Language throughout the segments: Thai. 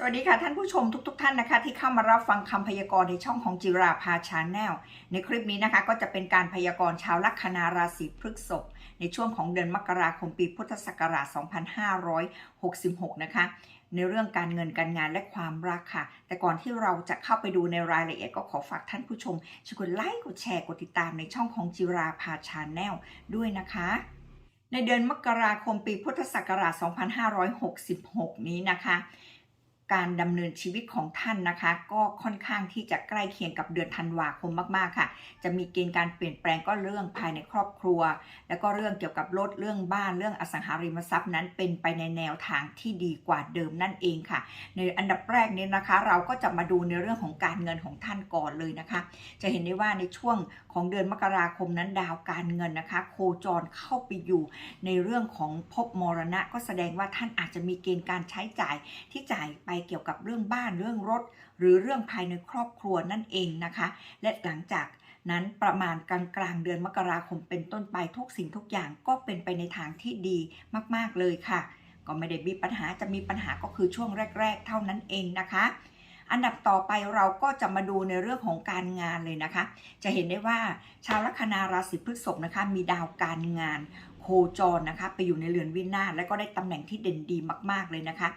สวัสดีค่ะท่านผู้ชมทุกๆทท่านนะคะ ที่เข้ามารับฟังคำพยากรณ์ในช่องของจิราภาชาแนลในคลิปนี้นะคะก็จะเป็นการพยากรณ์ชาวลัคนาราศีพฤษภในช่วงของเดือนมกราคมปีพุทธศักราช 2566 นะคะ ในเรื่องการเงินการงานและความรักค่ะ แต่ก่อนที่เราจะเข้าไปดูในรายละเอียดก็ขอฝากท่านผู้ชมช่วยกดไลค์กดแชร์กดติดตามในช่องของจิราภาชาแนลด้วยนะคะในเดือนมกราคมปีพุทธศักราช 2566 นี้นะคะ การดำเนินชีวิตของท่านนะคะ ก็ค่อนข้างที่จะใกล้เคียงกับเดือนธันวาคมมากๆค่ะ จะมีเกณฑ์การเปลี่ยนแปลงก็เรื่องภายในครอบครัว แล้วก็เรื่องเกี่ยวกับรถเรื่องบ้านเรื่องอสังหาริมทรัพย์นั้นเป็นไปในแนวทางที่ดีกว่าเดิมนั่นเองค่ะ ในอันดับแรกนี้นะคะ เราก็จะมาดูในเรื่องของการเงินของท่านก่อนเลยนะคะ จะเห็นได้ว่าในช่วงของเดือนมกราคมนั้นดาวการเงินนะคะ โคจรเข้าไปอยู่ในเรื่องของภพมรณะ ก็แสดงว่าท่านอาจจะมีเกณฑ์การใช้จ่ายที่จ่ายไปเกี่ยวกับเรื่องบ้านเรื่องรถ หรือเรื่องภายในครอบครัวนั่นเองนะคะ และหลังจากนั้นประมาณกลางกลางเดือนมกราคมเป็นต้นไปทุกสิ่งทุกอย่างก็เป็นไปในทางที่ดีมากๆเลยค่ะ ก็ไม่ได้มีปัญหาจะมีปัญหาก็คือช่วงแรก ๆ เท่านั้นเองนะคะ อันดับต่อไปเราก็จะมาดูในเรื่องของการงานเลยนะคะ จะเห็นได้ว่าชาวลัคนาราศีพฤษภนะคะมีดาวการงานโคจรนะคะ ไปอยู่ในเรือนวินาศและก็ได้ตำแหน่งที่เด่นดีมาก ๆเลยนะคะ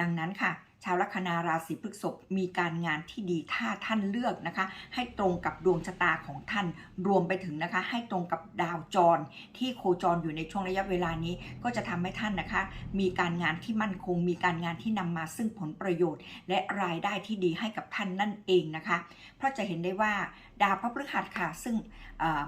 ดังนั้นค่ะ ชาวลัคนาราศีพฤษภมีการงานที่ดีถ้าท่านเลือกนะคะ ให้ตรงกับดวงชะตาของท่าน รวมไปถึงนะคะ ให้ตรงกับดาวจร ที่โคจรอยู่ในช่วงระยะเวลานี้ ก็จะทำให้ท่านนะคะ มีการงานที่มั่นคง มีการงานที่นำมาซึ่งผลประโยชน์ และรายได้ที่ดีให้กับท่านนั่นเองนะคะ เพราะจะเห็นได้ว่าดาวพระพฤหัสค่ะซึ่ง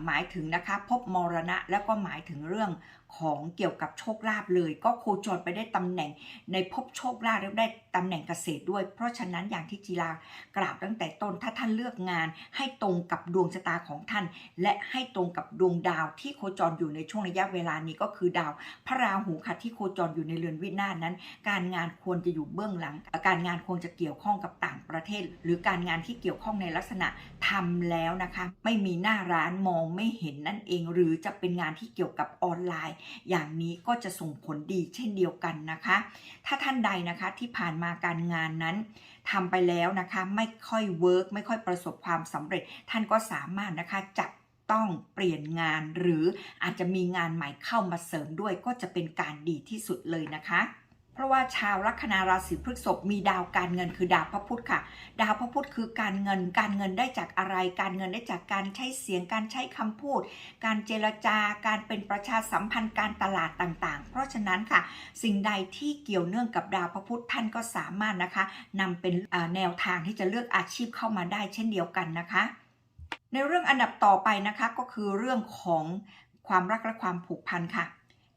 หมายถึงนะคะ พบมรณะแล้วก็หมายถึงเรื่องของเกี่ยวกับโชคลาภเลย ก็โคจรไปได้ตำแหน่งในภพโชคลาภแล้วได้ตำแหน่งเกษตรด้วย เพราะฉะนั้นอย่างที่จีรากล่าวตั้งแต่ต้นถ้าท่านเลือกงาน ให้ตรงกับดวงชะตาของท่าน และให้ตรงกับดวงดาวที่โคจรอยู่ในช่วงระยะเวลานี้ก็คือดาว พระราหูค่ะที่โคจรอยู่ในเรือนวินาศนั้น การงานควรจะอยู่เบื้องหลัง การงานควรจะเกี่ยวข้องกับต่างประเทศ หรือการงานที่เกี่ยวข้องในลักษณะทำแล้วนะคะ ไม่มีหน้าร้านมองไม่เห็นนั่นเอง หรือจะเป็นงานที่เกี่ยวกับออนไลน์อย่างนี้ก็จะส่งผลดีเช่นเดียวกันนะคะ ถ้าท่านใดนะคะที่ผ่านมาการงานนั้นทำไปแล้วนะคะไม่ค่อยเวิร์กไม่ค่อยประสบความสำเร็จ ท่านก็สามารถนะคะจับต้องเปลี่ยนงานหรืออาจจะมีงานใหม่เข้ามาเสริมด้วยก็จะเป็นการดีที่สุดเลยนะคะ เพราะว่าชาวลัคนาราศีพฤษภมีดาวการเงินคือดาวพระพุธค่ะ ดาวพระพุธคือการเงิน การเงินได้จากอะไร การเงินได้จากการใช้เสียง การใช้คำพูด การเจรจา การเป็นประชาสัมพันธ์ การตลาดต่างๆ เพราะฉะนั้นค่ะ สิ่งใดที่เกี่ยวเนื่องกับดาวพระพุธท่านก็สามารถนะคะนำเป็นแนวทางที่จะเลือกอาชีพเข้ามาได้เช่นเดียวกันนะคะ ในเรื่องอันดับต่อไปนะคะก็คือเรื่องของความรักและความผูกพันค่ะ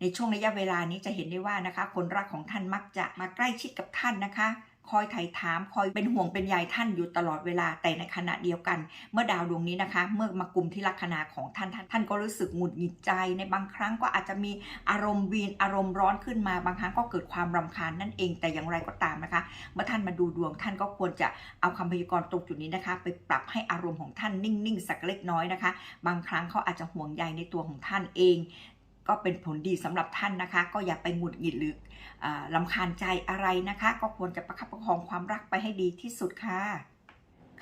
ในช่วงระยะเวลานี้จะเห็นได้ว่านะคะ คนรักของท่านมักจะมาใกล้ชิดกับท่านนะคะ คอยไถ่ถาม คอยเป็นห่วงเป็นใยท่านอยู่ตลอดเวลา แต่ในขณะเดียวกัน เมื่อดาวดวงนี้นะคะ เมื่อมากลุ่มที่ลัคนาของท่านท่าน ท่านก็รู้สึกหงุดหงิดใจ ในบางครั้งก็อาจจะมีอารมณ์วีนอารมณ์ร้อนขึ้นมา บางครั้งก็เกิดความรำคาญนั่นเอง แต่อย่างไรก็ตามนะคะ เมื่อท่านมาดูดวงท่านก็ควรจะเอาคำพยากรณ์ตรงจุดนี้นะคะ ไปปรับให้อารมณ์ของท่านนิ่งๆสักเล็กน้อยนะคะ บางครั้งเขาอาจจะห่วงใยในตัวของท่านเอง ก็เป็นผลดีสำหรับท่านนะคะ ก็อย่าไปหงุดหงิดหรืออาลำคาญใจอะไรนะคะ ก็ควรจะประคับประคองความรักไปให้ดีที่สุดค่ะ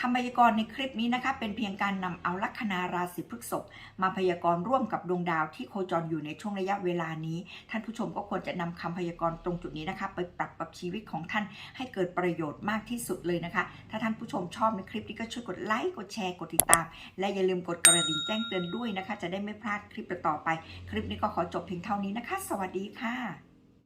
คำพยากรณ์ในคลิปนี้นะคะเป็นเพียงการนำเอาลัคนาราศีพฤษภมาพยากรณ์ร่วมกับดวงดาวที่โคจรอยู่ในช่วงระยะเวลานี้ ท่านผู้ชมก็ควรจะนำคำพยากรณ์ตรงจุดนี้นะคะ ไปปรับกับชีวิตของท่านให้เกิดประโยชน์มากที่สุดเลยนะคะ ถ้าท่านผู้ชมชอบในคลิปนี้ก็ช่วยกดไลค์กดแชร์กดติดตาม และอย่าลืมกดกระดิ่งแจ้งเตือนด้วยนะคะ จะได้ไม่พลาดคลิปต่อไป คลิปนี้ก็ขอจบเพียงเท่านี้นะคะ สวัสดีค่ะ